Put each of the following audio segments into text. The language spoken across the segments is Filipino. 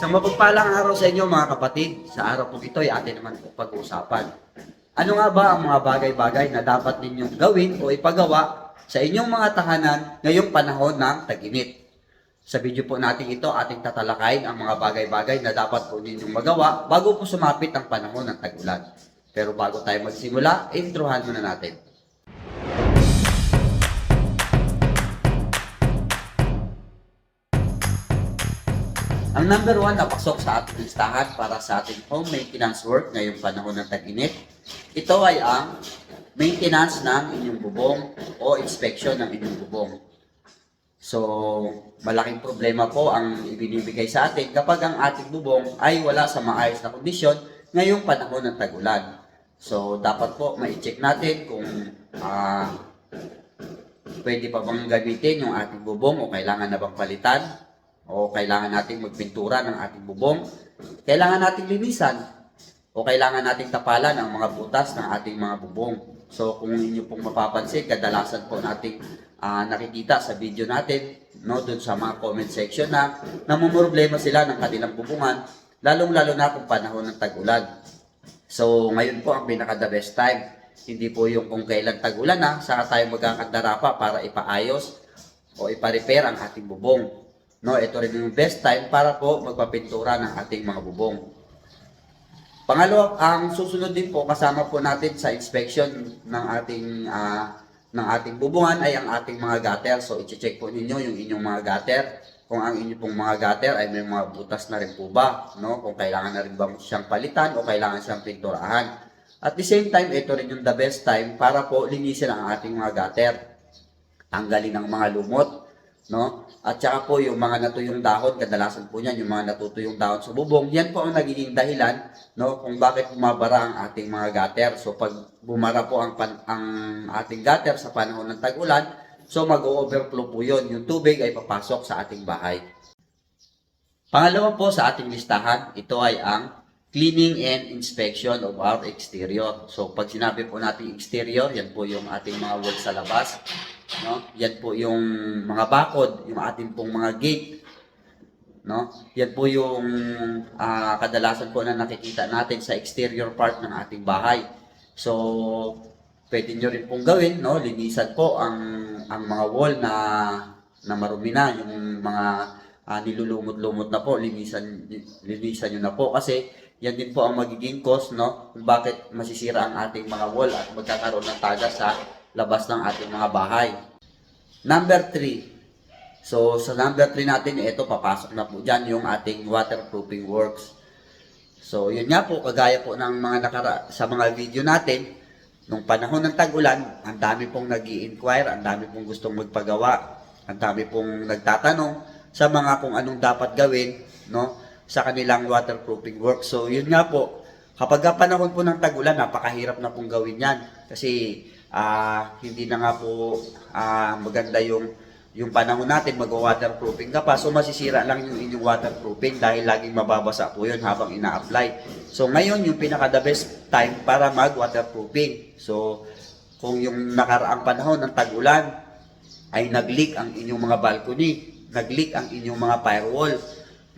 Isang mapagpalang araw sa inyo mga kapatid. Sa araw po ito ay atin naman po pag-uusapan. Ano nga ba ang mga bagay-bagay na dapat ninyong gawin o ipagawa sa inyong mga tahanan ngayong panahon ng tag-init? Sa video po natin ito, ating tatalakayin ang mga bagay-bagay na dapat po ninyong magawa bago po sumapit ang panahon ng tag-ulan. Pero bago tayo magsimula, introhan muna natin. Ang number one na pasok sa ating listahan para sa ating home maintenance work ngayong panahon ng tag-init, ito ay ang maintenance ng inyong bubong o inspection ng inyong bubong. So, malaking problema po ang ibinibigay sa atin kapag ang ating bubong ay wala sa maayos na kondisyon ngayong panahon ng tag-ulan. So, dapat po ma-check natin kung ah, pwede pa bang gamitin yung ating bubong o kailangan na bang palitan o kailangan nating magpintura ng ating bubong, kailangan nating linisan o kailangan nating tapalan ang mga butas ng ating mga bubong. So kung inyo pong mapapansin, kadalasan po nating ah, nakikita sa video natin, no, doon sa mga comment section na namumroblema sila ng kanilang bubungan, lalong-lalo na kung panahon ng tag-ulan. So ngayon po ang pinaka the best time. Hindi po yung kung kailan tag-ulan na, saka tayo magkakandara pa para ipaayos o ipa-repair ang ating bubong. No, ito rin yung best time para po magpapintura ng ating mga bubong. Pangalawa, ang susunod din po kasama po natin sa inspection ng ating ah, ng ating bubungan ay ang ating mga gutter. So i-check po ninyo yung inyong mga gutter kung ang inyong pong mga gutter ay may mga butas na rin po ba, no? Kung kailangan na rin bang siyang palitan o kailangan siyang pinturahan. At the same time, ito rin yung the best time para po linisin ang ating mga gutter. Tanggalin ang mga lumot, no? At saka po yung mga natuyong dahon, kadalasan po niyan yung mga natutuyong dahon sa bubong, yan po ang nagiging dahilan, no, kung bakit bumabara ang ating mga gutter. So pag bumara po ang pan, ang ating gutter sa panahon ng tag-ulan, so mag-overflow po yun. Yung tubig ay papasok sa ating bahay. Pangalawa po sa ating listahan, ito ay ang cleaning and inspection of our exterior. So pag sinabi po natin exterior, yan po yung ating mga walls sa labas. No? Yan po yung mga bakod, yung ating pong mga gate. No? Yan po yung ah, kadalasan po na nakikita natin sa exterior part ng ating bahay. So, pwede nyo rin pong gawin, no? linisan po ang, ang mga wall na, na marumi na, yung mga ah, nilulumot-lumot na po, linisan, linisan nyo na po kasi yan din po ang magiging cause no kung bakit masisira ang ating mga wall at magkakaroon ng tagas sa labas ng ating mga bahay. Number 3. So sa number 3 natin ito papasok na po diyan yung ating waterproofing works. So yun nga po kagaya po ng mga nakara sa mga video natin nung panahon ng tag-ulan, ang dami pong nag inquire ang dami pong gustong magpagawa, ang dami pong nagtatanong sa mga kung anong dapat gawin, no? sa kanilang waterproofing work. So, yun nga po, kapag ka panahon po ng tag-ulan, napakahirap na pong gawin yan. Kasi, ah, hindi na nga po ah, maganda yung yung panahon natin mag-waterproofing ka pa, so masisira lang yung inyong waterproofing dahil laging mababasa po yun habang ina-apply. So ngayon, yung pinaka the best time para mag-waterproofing. So, kung yung nakaraang panahon ng tag-ulan ay nag-leak ang inyong mga balcony, nag-leak ang inyong mga firewall,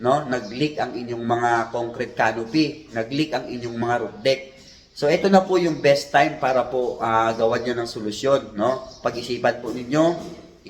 no? Nag-leak ang inyong mga concrete canopy, nag-leak ang inyong mga roof deck. So ito na po yung best time para po ah, gawan niyo ng solusyon, no? Pag-isipan po ninyo,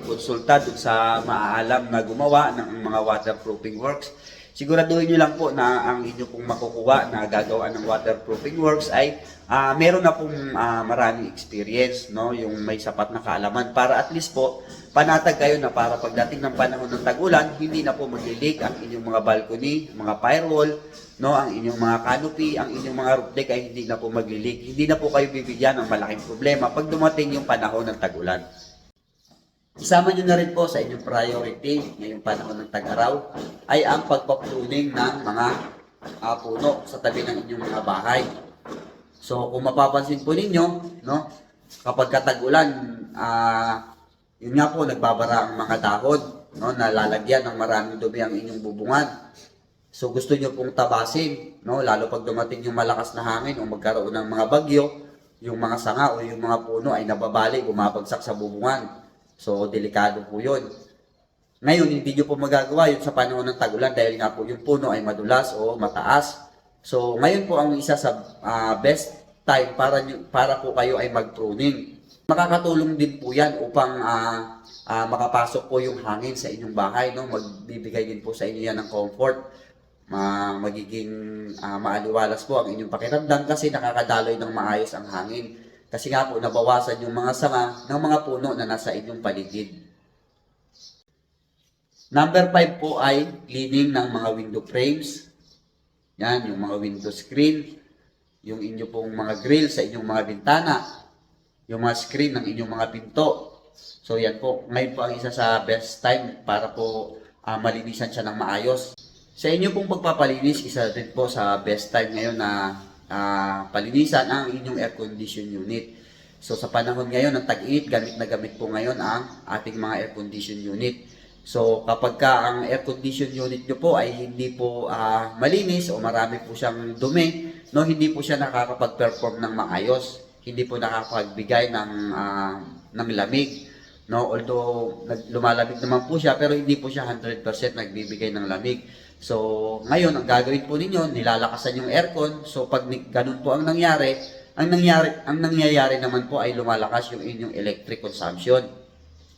ikonsulta dun sa maaalam na gumawa ng mga waterproofing works. Siguraduhin niyo lang po na ang inyo pong makukuha na gagawa ng waterproofing works ay ah, meron na pong ah, maraming experience, no? Yung may sapat na kaalaman para at least po panatag kayo na para pagdating ng panahon ng tag-ulan, hindi na po maglilig ang inyong mga balcony, mga firewall, no, ang inyong mga canopy, ang inyong mga roof deck ay hindi na po maglilig. Hindi na po kayo bibigyan ng malaking problema pag dumating yung panahon ng tag-ulan. Isama nyo na rin po sa inyong priority ngayong panahon ng tag-araw ay ang pagpapruning ng mga ah, puno sa tabi ng inyong mga bahay. So kung mapapansin po ninyo, no, kapag katag-ulan, ah, yun nga po, nagbabara ang mga dahon, no, nalalagyan ng maraming dumi ang inyong bubungan. So gusto nyo pong tabasin, no, lalo pag dumating yung malakas na hangin o magkaroon ng mga bagyo, yung mga sanga o yung mga puno ay nababali, bumabagsak sa bubungan. So delikado po yun. Ngayon, hindi nyo po magagawa yun sa panahon ng tagulan dahil nga po yung puno ay madulas o mataas. So, ngayon po ang isa sa ah, best time para, para po kayo ay mag-pruning. Makakatulong din po yan upang ah, ah, makapasok po yung hangin sa inyong bahay. No? Magbibigay din po sa inyo yan ng comfort. Ma magiging ah, maaliwalas po ang inyong pakiramdam kasi nakakadaloy ng maayos ang hangin. Kasi nga po, nabawasan yung mga sanga ng mga puno na nasa inyong paligid. Number 5 po ay cleaning ng mga window frames. Yan, yung mga window screen, yung inyo pong mga grill sa inyong mga bintana, yung mga screen ng inyong mga pinto. So yan po, ngayon po ang isa sa best time para po ah, malinisan siya ng maayos. Sa inyo pong pagpapalinis, isa din po sa best time ngayon na ah, palinisan ang inyong air condition unit. So sa panahon ngayon ng tag-init, gamit na gamit po ngayon ang ating mga air condition unit. So kapag ka ang air condition unit nyo po ay hindi po ah, malinis o marami po siyang dumi, no, hindi po siya nakakapag-perform ng maayos. Hindi po nakakapagbigay ng ah, ng lamig. No, although lumalamig naman po siya pero hindi po siya 100% nagbibigay ng lamig. So, ngayon ang gagawin po ninyo, nilalakasan yung aircon. So, pag ganun po ang nangyari, ang nangyari ang nangyayari naman po ay lumalakas yung inyong electric consumption.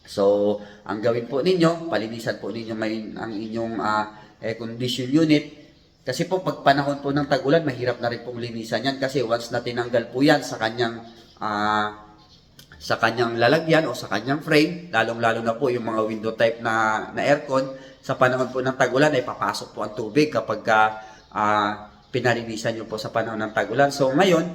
So, ang gawin po ninyo, palinisan po ninyo may ang inyong ah, air condition unit. Kasi po pag panahon po ng tag-ulan, mahirap na rin pong linisan yan kasi once na tinanggal po yan sa kanyang ah, sa kanyang lalagyan o sa kanyang frame, lalong-lalo na po yung mga window type na, na aircon, sa panahon po ng tag-ulan ay papasok po ang tubig kapag ka, ah, pinalinisan nyo po sa panahon ng tag-ulan. So ngayon,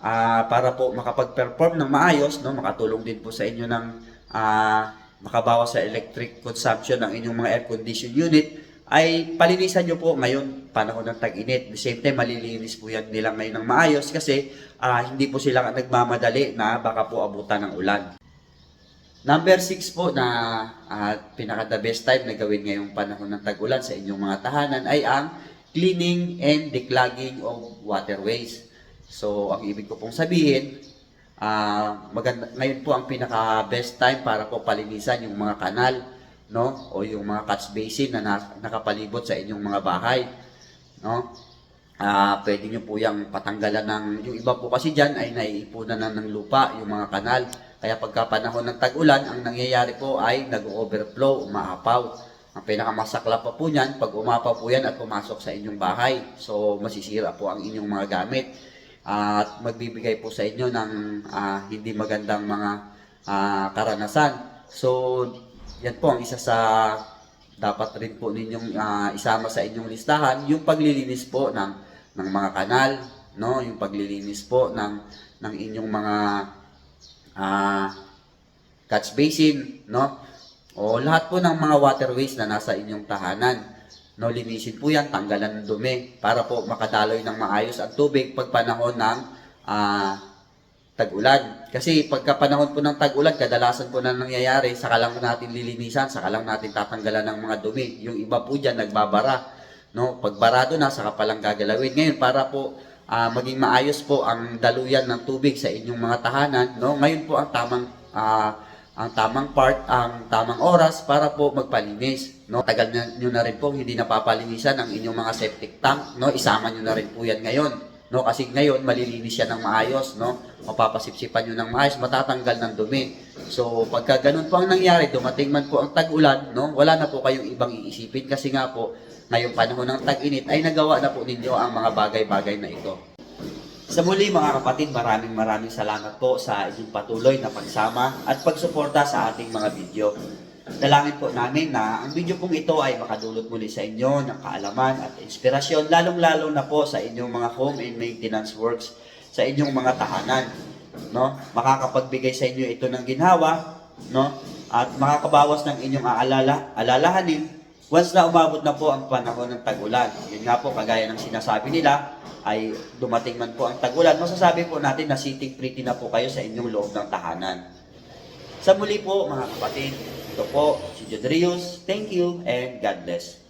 ah, para po makapag-perform ng maayos, no, makatulong din po sa inyo ng ah, makabawas sa electric consumption ng inyong mga air condition unit, ay palinisan nyo po ngayon panahon ng tag-init. The same time, malilinis po yan nila ngayon ng maayos kasi ah, hindi po sila nagmamadali na baka po abutan ng ulan. Number 6 po na ah, pinaka the best time na gawin ngayong panahon ng tag-ulan sa inyong mga tahanan ay ang cleaning and declogging of waterways. So, ang ibig ko pong sabihin, ah maganda, ngayon po ang pinaka best time para po palinisan yung mga kanal, no? O yung mga catch basin na- nakapalibot sa inyong mga bahay, no? Ah, pwede nyo po yung patanggalan ng, yung iba po kasi dyan ay naiipunan na ng lupa, yung mga kanal. Kaya pagka panahon ng tag-ulan, ang nangyayari po ay nag-overflow, umaapaw. Ang pinakamasakla pa po niyan, pag umapaw po yan at pumasok sa inyong bahay. So, masisira po ang inyong mga gamit. At magbibigay po sa inyo ng ah, hindi magandang mga ah, karanasan. So, yan po ang isa sa dapat rin po ninyong ah, isama sa inyong listahan yung paglilinis po ng ng mga kanal, no? Yung paglilinis po ng ng inyong mga ah catch basin, no? O lahat po ng mga waterways na nasa inyong tahanan. No, linisin po yan, tanggalan ng dumi para po makadaloy ng maayos ang tubig pag panahon ng ah, tag-ulan. Kasi pagka panahon po ng tag-ulan, kadalasan po na nangyayari, saka lang natin lilinisan, saka lang natin tatanggalan ng mga dumi. Yung iba po dyan, nagbabara. No? Pag barado na, saka palang gagalawin. Ngayon, para po ah, maging maayos po ang daluyan ng tubig sa inyong mga tahanan, no? ngayon po ang tamang ah, ang tamang part, ang tamang oras para po magpalinis. No? Tagal na, nyo na rin po hindi napapalinisan ang inyong mga septic tank. No? Isama nyo na rin po yan ngayon. No? Kasi ngayon, malilinis yan ng maayos. No? Mapapasipsipan nyo ng maayos, matatanggal ng dumi. So, pagka ganun po ang nangyari, dumating man po ang tag-ulan, no? wala na po kayong ibang iisipin kasi nga po, ngayong panahon ng tag-init ay nagawa na po ninyo ang mga bagay-bagay na ito. Sa muli mga kapatid, maraming maraming salamat po sa inyong patuloy na pagsama at pagsuporta sa ating mga video. Dalangin po namin na ang video pong ito ay makadulot muli sa inyo ng kaalaman at inspirasyon, lalong-lalo na po sa inyong mga home and maintenance works sa inyong mga tahanan. No? Makakapagbigay sa inyo ito ng ginhawa, no? At makakabawas ng inyong aalala, alalahanin once na umabot na po ang panahon ng tag-ulan. Yun nga po, kagaya ng sinasabi nila, ay dumating man po ang tag-ulan, masasabi po natin na sitting pretty na po kayo sa inyong loob ng tahanan. Sa muli po, mga kapatid, ito po si Jodrius. Thank you and God bless.